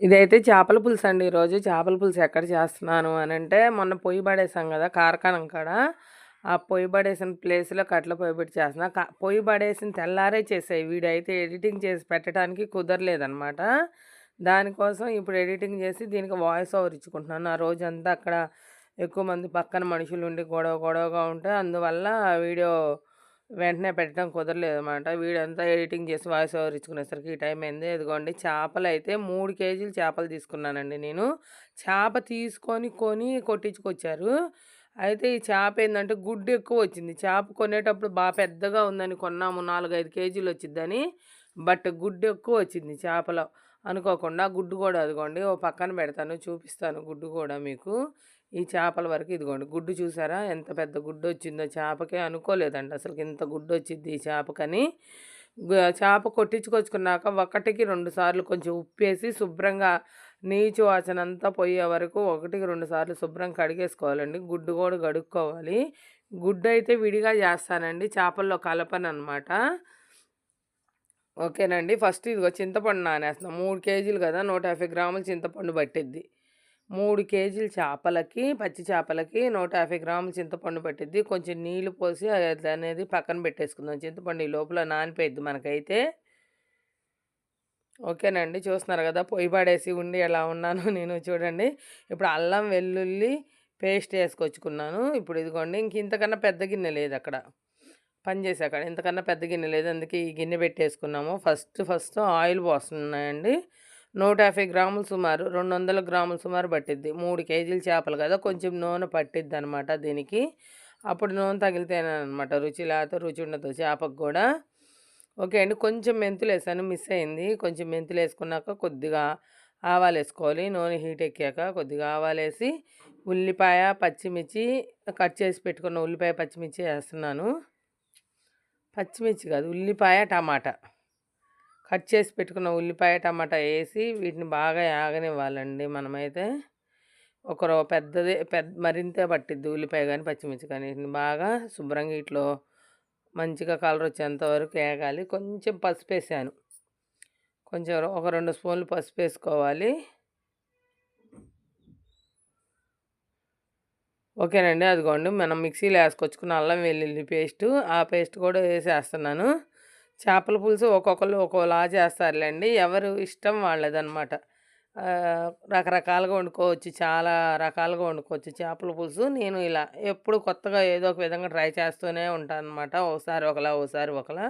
ఇదైతే చేపల పులుసు అండి ఈరోజు చేపల పులుసు ఎక్కడ చేస్తున్నాను అని అంటే మొన్న పొయ్యి పడేసాం కదా కార్ఖానం కాడ. ఆ పొయ్యి పడేసిన ప్లేస్లో కట్ల పొయ్యి పెట్టి చేస్తున్నా. క- పొయ్యి పడేసిన తెల్లారే చేసాయి వీడైతే ఎడిటింగ్ చేసి పెట్టడానికి కుదరలేదనమాట దానికోసం ఇప్పుడు ఎడిటింగ్ చేసి దీనికి వాయిస్ ఓవర్ ఇచ్చుకుంటున్నాను. ఆ రోజంతా అక్కడ ఎక్కువ మంది పక్కన మనుషులు ఉండి గొడవ గొడవగా ఉంటే అందువల్ల వీడియో వెంటనే పెట్టడం కుదరలేదు అనమాట వీడంతా ఎడిటింగ్ చేసి వాయిస్ ఓవర్ ఇచ్చుకునేసరికి ఈ టైం అయింది. ఇదిగోండి చేపలు అయితే మూడు కేజీలు చేపలు తీసుకున్నానండి నేను. చేప తీసుకొని కొని కొట్టించుకొచ్చారు. అయితే ఈ చేప ఏంటంటే గుడ్డు ఎక్కువ వచ్చింది. చేప కొనేటప్పుడు బాగా పెద్దగా ఉందని కొన్నాము నాలుగైదు కేజీలు వచ్చిందని బట్ గుడ్డు ఎక్కువ వచ్చింది చేపలో. అనుకోకుండా గుడ్డు కూడా అదిగోండి ఓ పక్కన పెడతాను చూపిస్తాను గుడ్డు కూడా మీకు. ఈ చేపల వరకు ఇదిగోండి. గుడ్డు చూసారా? ఎంత పెద్ద గుడ్డు వచ్చిందో చేపకే అనుకోలేదండి అసలు ఇంత గుడ్డు వచ్చింది ఈ చేపకని. చేప కొట్టించుకొచ్చుకున్నాక ఒకటికి రెండు సార్లు కొంచెం ఉప్పేసి శుభ్రంగా నీచు వాసన పోయే వరకు ఒకటికి రెండు సార్లు శుభ్రం కడిగేసుకోవాలండి. గుడ్డు కూడా కడుక్కోవాలి. గుడ్డు అయితే విడిగా చేస్తానండి. చేపల్లో కలపను అనమాట ఓకేనండి. ఫస్ట్ ఇదిగో చింతపండు నానేస్తున్నాం. మూడు కేజీలు కదా నూట యాభై గ్రాములు చింతపండు పట్టిద్ది. మూడు కేజీల చేపలకి పచ్చి చేపలకి నూట యాభై గ్రాముల చింతపండు పట్టిద్ది. కొంచెం నీళ్ళు పోసి అది అనేది పక్కన పెట్టేసుకుందాం. చింతపండు ఈ లోపల నానిపోయిద్ది మనకైతే. ఓకేనండి చూస్తున్నారు కదా పొయ్యి పడేసి ఉండి ఎలా ఉన్నాను నేను చూడండి. ఇప్పుడు అల్లం వెల్లుల్లి పేస్ట్ వేసుకొచ్చుకున్నాను. ఇప్పుడు ఇదిగోండి ఇంక ఇంతకన్నా పెద్ద గిన్నె లేదు అక్కడ. పనిచేసి అక్కడ ఇంతకన్నా పెద్ద గిన్నె లేదు. అందుకే ఈ గిన్నె పెట్టేసుకున్నాము. ఫస్ట్ ఫస్ట్ ఆయిల్ పోస్తున్నాయండి. నూట యాభై గ్రాములు సుమారు రెండు వందల గ్రాములు సుమారు పట్టిద్ది. మూడు కేజీల చేపలు కదా కొంచెం నూనె పట్టిద్ది అనమాట దీనికి. అప్పుడు నూనె తగిలితేనమాట రుచి లేకపోతే రుచి ఉండదు చేపకు కూడా. ఓకే అండి కొంచెం మెంతులు వేసాను మిస్ అయింది. కొంచెం మెంతులు వేసుకున్నాక కొద్దిగా ఆవాలు వేసుకోవాలి. నూనె హీట్ ఎక్కాక కొద్దిగా ఆవాలు వేసి ఉల్లిపాయ పచ్చిమిర్చి కట్ చేసి పెట్టుకున్న ఉల్లిపాయ పచ్చిమిర్చి వేస్తున్నాను. పచ్చిమిర్చి కాదు ఉల్లిపాయ టమాటా. కట్ చేసి పెట్టుకున్న ఉల్లిపాయ టమాటా వేసి వీటిని బాగా యాగనివ్వాలండి. మనమైతే ఒకరు పెద్దదే పెద్దది పెద్ద మరింత పట్టిద్ది ఉల్లిపాయ కానీ పచ్చిమిర్చి కానీ వీటిని బాగా శుభ్రంగా ఇట్లో మంచిగా కలర్ వచ్చేంత వరకు వేగాలి కొంచెం పసుపు వేసాను. కొంచెం ఒక రెండు స్పూన్లు పసుపు వేసుకోవాలి. ఓకేనండి. అదిగోండి. మనం మిక్సీలో వేసుకొచ్చుకున్న అల్లం వెల్లుల్లి పేస్ట్ ఆ పేస్ట్ కూడా వేసేస్తున్నాను. చేపల పులుసు ఒక్కొక్కరు ఒక్కోలా చేస్తారులేండి. ఎవరు ఇష్టం వాళ్ళదనమాట. రకరకాలుగా వండుకోవచ్చు చాలా రకాలుగా వండుకోవచ్చు చేపల పులుసు. నేను ఇలా ఎప్పుడు కొత్తగా ఏదో ఒక విధంగా ట్రై చేస్తూనే ఉంటాను అనమాట ఒకసారి ఒకలా ఒకసారి ఒకలా.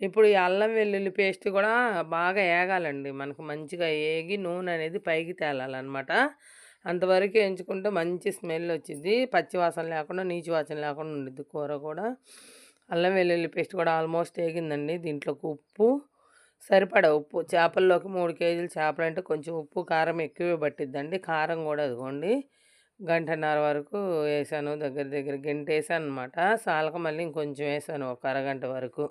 ఇప్పుడు ఈ అల్లం వెల్లుల్లి పేస్ట్ కూడా బాగా ఏగాలండి. మనకు మంచిగా ఏగి నూనె అనేది పైకి తేలాలన్నమాట అంతవరకు ఎంచుకుంటే మంచి స్మెల్ వచ్చింది పచ్చి వాసన లేకుండా నీచు వాసన లేకుండా ఉండిద్ది కూర కూడా. అల్లం వెల్లుల్లి పేస్ట్ కూడా ఆల్మోస్ట్ వేగిందండి. దీంట్లోకి ఉప్పు సరిపడా ఉప్పు. చేపల్లోకి మూడు కేజీలు చేపలు అంటే కొంచెం ఉప్పు కారం ఎక్కువే పట్టిద్దండి. కారం కూడా అదిగోండి. గంటన్నర వరకు వేసాను. దగ్గర దగ్గర గంట వేసాను అనమాట సాలక మళ్ళీ ఇంకొంచెం వేసాను. ఒక అరగంట వరకు.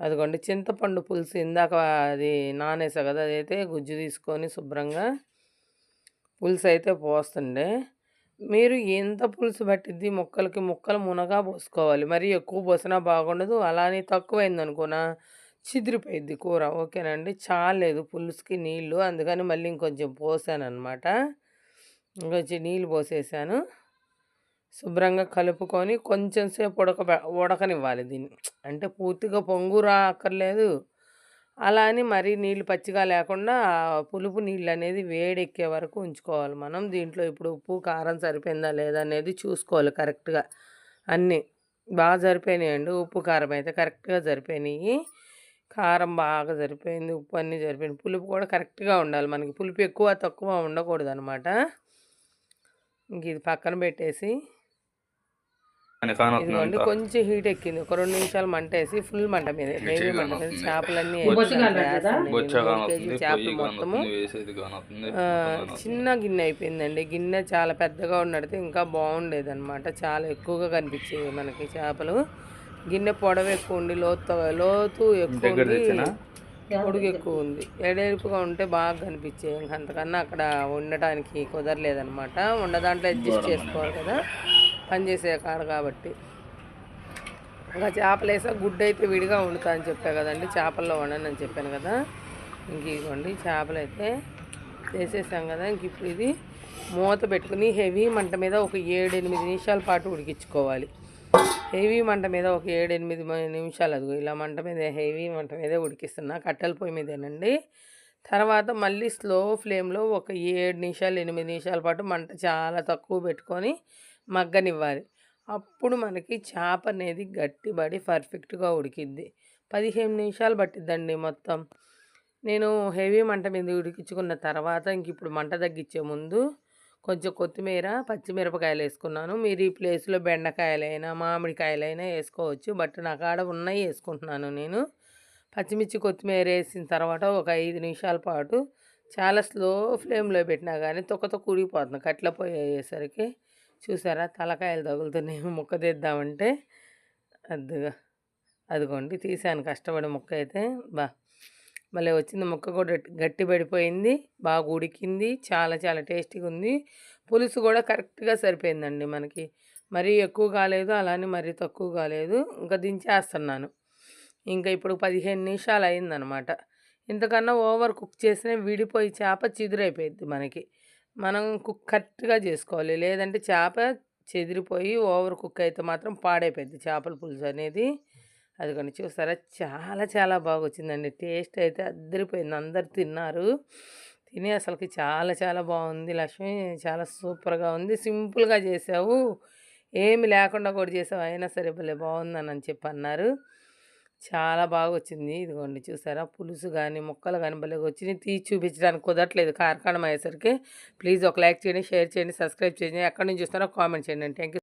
అదిగోండి. చింతపండు పులుసు ఇందాక అది నానేసా కదా అదైతే గుజ్జు తీసుకొని శుభ్రంగా పులుసు అయితే పోస్తుండే. మీరు ఎంత పులుసు పట్టిద్ది? ముక్కలకి ముక్కలు మునగా పోసుకోవాలి. మరి ఎక్కువ పోసినా బాగుండదు. అలానే తక్కువైంది అనుకోనా చిదిరిపోయిద్ది కూర. ఓకేనండి? చాలేదు పులుసుకి నీళ్ళు. అందుకని మళ్ళీ ఇంకొంచెం పోసాను అనమాట ఇంకొంచెం నీళ్ళు పోసేసాను. శుభ్రంగా కలుపుకొని కొంచెం సేపు ఉడక ఉడకనివ్వాలి దీన్ని. అంటే పూర్తిగా పొంగు రా అక్కర్లేదు అలా అని మరీ నీళ్ళు పచ్చిగా లేకుండా పులుపు నీళ్ళు అనేది వేడెక్కే వరకు ఉంచుకోవాలి మనం దీంట్లో. ఇప్పుడు ఉప్పు కారం సరిపోయిందా లేదా అనేది చూసుకోవాలి కరెక్ట్గా అన్నీ. బాగా సరిపోయినాయండి. ఉప్పు కారం అయితే కరెక్ట్గా సరిపోయినాయి. కారం బాగా సరిపోయింది. ఉప్పు అన్నీ సరిపోయింది పులుపు కూడా కరెక్ట్గా ఉండాలి మనకి. పులుపు ఎక్కువ తక్కువ ఉండకూడదు అనమాట ఇంక ఇది పక్కన పెట్టేసి అని కానొస్తుంది ఇదిగోండి అంతా. కొంచెం హీట్ ఎక్కింది. ఒక రెండు నిమిషాలు మంట వేసి ఫుల్ మంట మీద. మంట. చేపలన్నీ చేపలు మొత్తము. చిన్న గిన్నె అయిపోయిందండి. గిన్నె చాలా పెద్దగా ఉన్నడితే ఇంకా బాగుండేది అనమాట చాలా ఎక్కువగా కనిపించేవి మనకి చేపలు. గిన్నె పొడవు ఎక్కువ ఉండి లోతు లోతు ఎక్కువ ఉంది పొడుగు ఎక్కువ ఉంది. ఎడేపుగా ఉంటే బాగా కనిపించేవి. ఇంకా అంతకన్నా అక్కడ ఉండటానికి కుదరలేదనమాట ఉన్న దాంట్లో అడ్జస్ట్ చేసుకోవాలి కదా. పని చేసే కాడ కాబట్టి. ఇంకా చేపలు వేసా గుడ్డు అయితే విడిగా వండుతా అని చెప్పా కదండి చేపల్లో వండను అని చెప్పాను కదా. ఇంక ఇవ్వండి చేపలు అయితే వేసేసాం కదా. ఇంక ఇప్పుడు ఇది మూత పెట్టుకుని హెవీ మంట మీద ఒక ఏడు ఎనిమిది నిమిషాల పాటు ఉడికించుకోవాలి. హెవీ మంట మీద ఒక ఏడు ఎనిమిది నిమిషాలు అదిగో ఇలా మంట మీద హెవీ మంట మీదే ఉడికిస్తున్నా. కట్టెల పొయ్యి మీదేనండి. తర్వాత మళ్ళీ స్లో ఫ్లేమ్లో ఒక ఏడు నిమిషాలు ఎనిమిది నిమిషాల పాటు మంట చాలా తక్కువ పెట్టుకొని మగ్గనివ్వాలి. అప్పుడు మనకి చేప అనేది గట్టిబడి పర్ఫెక్ట్గా ఉడికిద్ది. పదిహేను నిమిషాలు పట్టిద్దండి మొత్తం. నేను హెవీ మంట మీద ఉడికించుకున్న తర్వాత ఇంక ఇప్పుడు మంట తగ్గించే ముందు కొంచెం కొత్తిమీర పచ్చిమిరపకాయలు వేసుకున్నాను. మీరు ఈ ప్లేస్లో బెండకాయలైనా మామిడికాయలైనా వేసుకోవచ్చు. బట్ నా కాడ ఉన్నాయి వేసుకుంటున్నాను నేను. పచ్చిమిర్చి కొత్తిమీర వేసిన తర్వాత ఒక ఐదు నిమిషాల పాటు చాలా స్లో ఫ్లేమ్లో పెట్టినా కానీ తొక్కతో కూడిపోతుంది. కట్టెల కట్ల పొయ్యి అయ్యేసరికి చూసారా? తలకాయలు తగులుతున్నాయి ముక్క తీద్దామంటే. అదిగా అదిగోండి తీసాను కష్టపడి ముక్క అయితే. బా. మళ్ళీ వచ్చింది ముక్క కూడా గట్టి పడిపోయింది బాగా ఉడికింది చాలా చాలా టేస్టీగా ఉంది. పులుసు కూడా కరెక్ట్గా సరిపోయిందండి మనకి. మరీ ఎక్కువ కాలేదు అలానే మరీ తక్కువ కాలేదు. ఇంకా దించేస్తున్నాను. ఇంకా ఇప్పుడు పదిహేను నిమిషాలు అయిందనమాట. ఇంతకన్నా ఓవర్ కుక్ చేసిన విడిపోయి చేప చిదురైపోయింది మనకి. మనం కుక్ కరెక్ట్గా చేసుకోవాలి. లేదంటే చేప చెదిరిపోయి ఓవర్ కుక్ అయితే మాత్రం పాడైపోయింది చేపల పులుసు అనేది. అది కానీ చూసారా? చాలా చాలా బాగా వచ్చిందండి టేస్ట్ అయితే అద్దరిపోయింది. అందరు తిన్నారు. తిని అసలుకి చాలా చాలా బాగుంది. లక్ష్మి చాలా సూపర్గా ఉంది. సింపుల్గా చేసావు. ఏమి లేకుండా కూడా చేసావు. అయినా సరే భలే బాగుందని అని చెప్పి అన్నారు. చాలా బాగా వచ్చింది ఇదిగోండి చూసారా? పులుసు కానీ ముక్కలు కానీ భలే వచ్చినాయి తీసి చూపించడానికి కుదరట్లేదు. కార్ఖానం అయ్యేసరికి ప్లీజ్ ఒక లైక్ చేయండి షేర్ చేయండి సబ్స్క్రైబ్ చేయండి. ఎక్కడి నుంచి చూస్తారో కామెంట్ చేయండి థ్యాంక్ యూ